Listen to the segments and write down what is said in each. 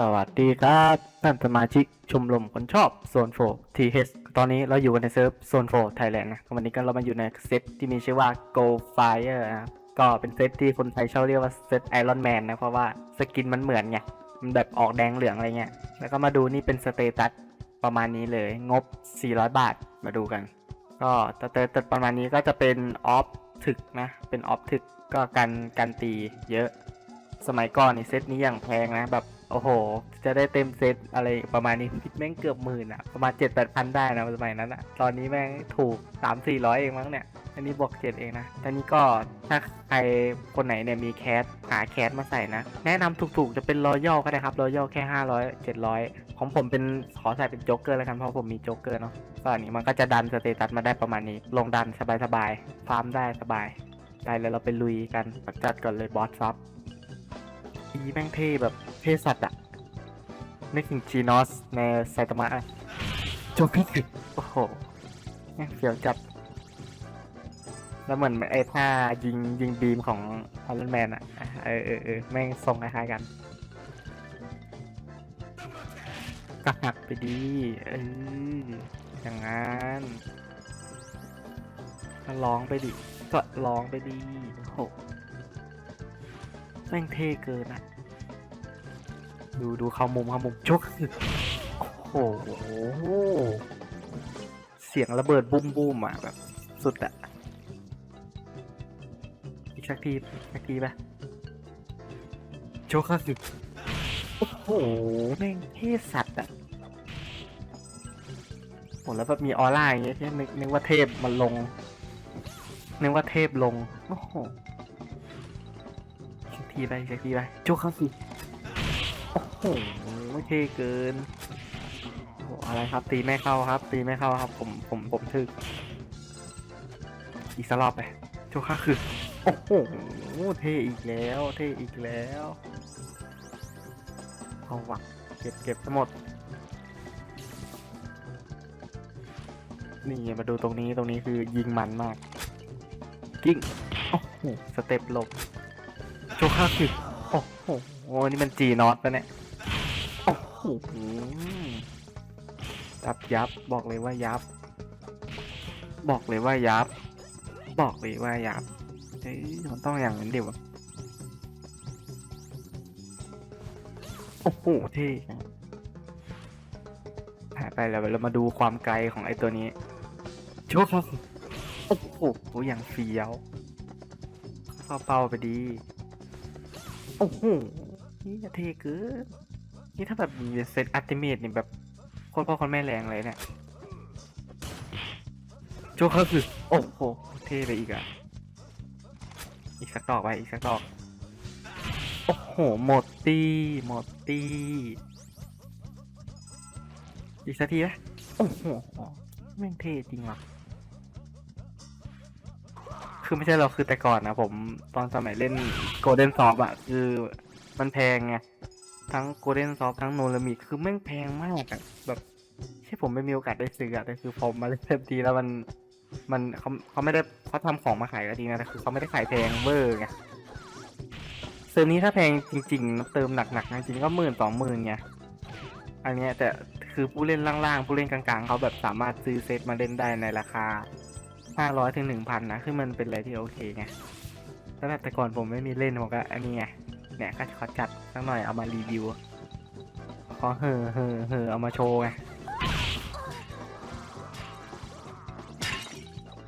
สวัสดีครับ ท่านสมาชิกชมรมคนชอบโซนโฟ TH ตอนนี้เราอยู่กันในเซิร์ฟโซนโฟไทยแลนด์นะวันนี้ก็เรามาอยู่ในเซตที่มีชื่อว่า Go Fire นะก็เป็นเซตที่คนไทยชอบเรียกว่าเซตไอรอนแมนนะเพราะว่าสกินมันเหมือนไงมันแบบออกแดงเหลืองอะไรเงี้ยแล้วก็มาดูนี่เป็นสเตตัสประมาณนี้เลยงบ 400 บาทมาดูกัน ก็สเตตัสประมาณนี้ก็จะเป็นออฟถึกนะเป็นออฟถึกก็กันกันตีเยอะ สมัยก่อนในเซตนี้อย่างแพงนะแบบ โอ้โห จะได้เต็มเซตอะไรประมาณนี้คิดแม่งเกือบหมื่นอะประมาณเจ็ดแปดพันได้นะสมัยนั้นอะตอนนี้แม่งถูกสามสี่ร้อยเองมั้งเนี่ย อันนี้บวกเจ็ดเองนะแต่นี้ก็ถ้าใครคนไหนเนี่ยมีแคสหาแคสมาใส่นะ แนะนำถูกๆจะเป็นรอยัลก็ได้ครับรอยัลแค่ห้าร้อยเจ็ดร้อยของผมเป็นขอใส่เป็นโจ๊กเกอร์แล้วกันเพราะผมมีโจ๊กเกอร์เนาะก็อันนี้มันก็จะดันสเตตัสมาได้ประมาณนี้ ลงดันสบายๆฟาร์มได้สบายไปแล้วเราไปลุยกันจัดก่อนเลยบอสซับ อีแม่งเท่แบบเท่สัตว์อะนึกถึงจีนอสในไซตามะโจกพี่โอ้โหแม่งเฟียวจัดแล้วเหมือนไอ้ท่ายิงยิงบีมของไอรอนแมนอะเออเออเออแม่งทรงคล้ายๆกันก็หักไปดีเอออย่างงั้นก็ร้องไปดิก็ร้องไปดีโอ้โห ม่งเท่เกินอะดูดูเข้ามุมเข้ามุมชกโอ้โหเสียงระเบิดบุ้มบุ้มอะแบบ สุดอะอีกสักทีสักทีปะโชกข้าสึกโอ้โหแม่งเท่สัตว์อะโหแล้วแบบมีออร่าอย่างเงี้ยแค่นึกนึกว่าเทพมันลงนึกว่าเทพลง โอ้โห ทีไปสักทีไปจุกเข้าสิโอ้โหไม่เท่เกินโอ้โหอะไรครับ ตีไม่เข้าครับ ตีไม่เข้าครับ ผมผมผมถึกอีกสักรอบไปจุกเข้าคือโอ้โหเท่อีกแล้ว เท่อีกแล้วเอาวะเก็บเก็บทั้งหมดนี่มาดูตรงนี้ตรงนี้คือยิงมันมากกิ้งโอ้โหสเต็ปหลบ โชคาคือโอ้โหโอ้นี่มันจีนอตปะเนี่ยโอ้โหยับยับบอกเลยว่ายับ บอกเลยว่ายับ บอกเลยว่ายับเฮ้ยมันต้องอย่างนั้นเดี๋ยวโอ้โหเท่หายไปแล้วเรามาดูความไกลของไอ้ตัวนี้โชคาคือโอ้โหอย่างเฟี้ยวเข้าเป้าไปดี โอ้โหนี่จะเทเกินนี่ถ้าแบบเซตอัลติเมทนี่แบบโคตรพ่อคนแม่แรงเลยเนี่ยโจเขาคือโอ้โหเท่ไปอีกอะ อีกสักดอกไปอีกสักดอก โอ้โหหมดตีหมดตีอีกสักทีไหมโอ้โหแม่งเท่จริงว่ะ คือไม่ใช่เราคือแต่ก่อนนะผมตอนสมัยเล่นโกลเด้นซอฟอะคือมันแพงไงทั้งโกลเด้นซอฟทั้งโนลามิคือแม่งแพงมากอะแบบใช่ผมไม่มีโอกาสได้ซื้ออะแต่คือผมมาเล่นเต็มทีแล้วมันมันเขาเขาไม่ได้เขาทำของมาขายก็จริงนะแต่คือเขาไม่ได้ขายแพงเวอร์ไงเซิร์นี้ถ้าแพงจริงๆ เติมหนักๆจริงๆก็หมื่นสองหมื่นไงอันเนี้ยแต่คือผู้เล่นล่างๆ ผู้เล่นกลางๆเขาแบบสามารถซื้อเซตมาเล่นได้ในราคา ห้าร้อยถึงหนึ่งพันนะคือมันเป็นอะไรที่โอเคไงแล้วแบบแต่ก่อนผมไม่มีเล่นผมก็อันนี้ไงเนี่ยก็ขอจัดสักหน่อยเอามารีวิวขอเห่อเห่อเห่อเอามาโชว์ไง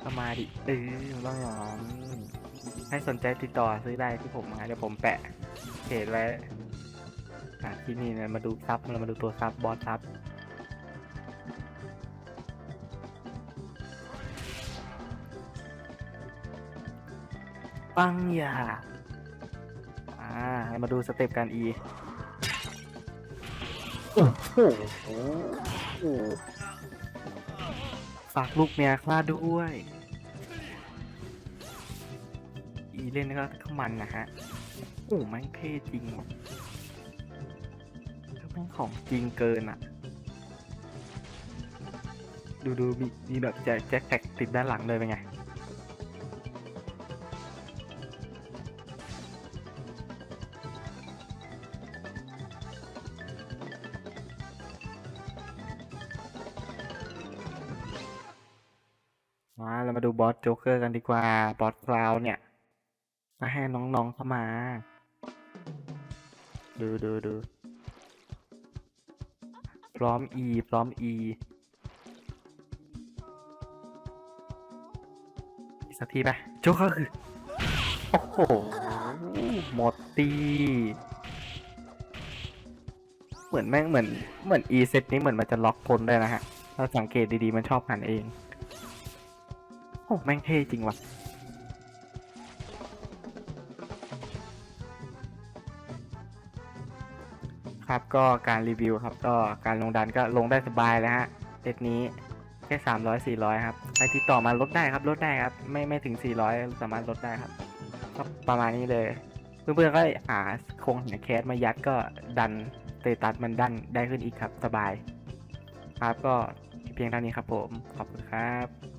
ก็มาดิเออต้องย่างนั้นให้สนใจติดต่อซื้อได้ที่ผมมาเดี๋ยวผมแปะเพจไว้ที่นี่เนี่ยมาดูซับเรามาดูตัวซับบอสซับ ปังอย่าอ่ามาดูสเต็ปการอีโอ้โหฝากลูกเมียคลาดด้วย อีเล่นก็เข้ามันนะฮะโอ้แม่งเท่จริงว่ะแม่งของจริงเกินอะ ดูดูมีมีแบบแจ็คแจ็คแท็กติดด้านหลังเลยเป็นไง มาเรามาดูบอสโจ๊กเกอร์กันดีกว่า บอสคลาวเนี่ยมาให้น้องๆเข้ามา ดูดูดูพร้อม E พร้อม E อีสักทีไปโจ๊กเกอร์คือ โอ้โห หมดตี เหมือนแม่งเหมือนเหมือน E เซตนี้เหมือนมันจะล็อกพลได้นะฮะ ถ้าสังเกตดีๆ มันชอบหันเอง โอ้แม่งเท่จริงว่ะครับก็การรีวิวครับก็การลงดันก็ลงได้สบายเลยฮะเซตนี้แค่สามร้อยสี่ร้อยครับไปที่ต่อมาลดได้ครับลดได้ครับ ไม่ไม่ถึงสี่ร้อยสามารถลดได้ครับก็ประมาณนี้เลย เพื่อนๆก็หาโครงหาแคสมายัดก็ดันเตตัสมันดันได้ขึ้นอีกครับสบาย ครับก็เพียงเท่านี้ครับผม ขอบคุณครับ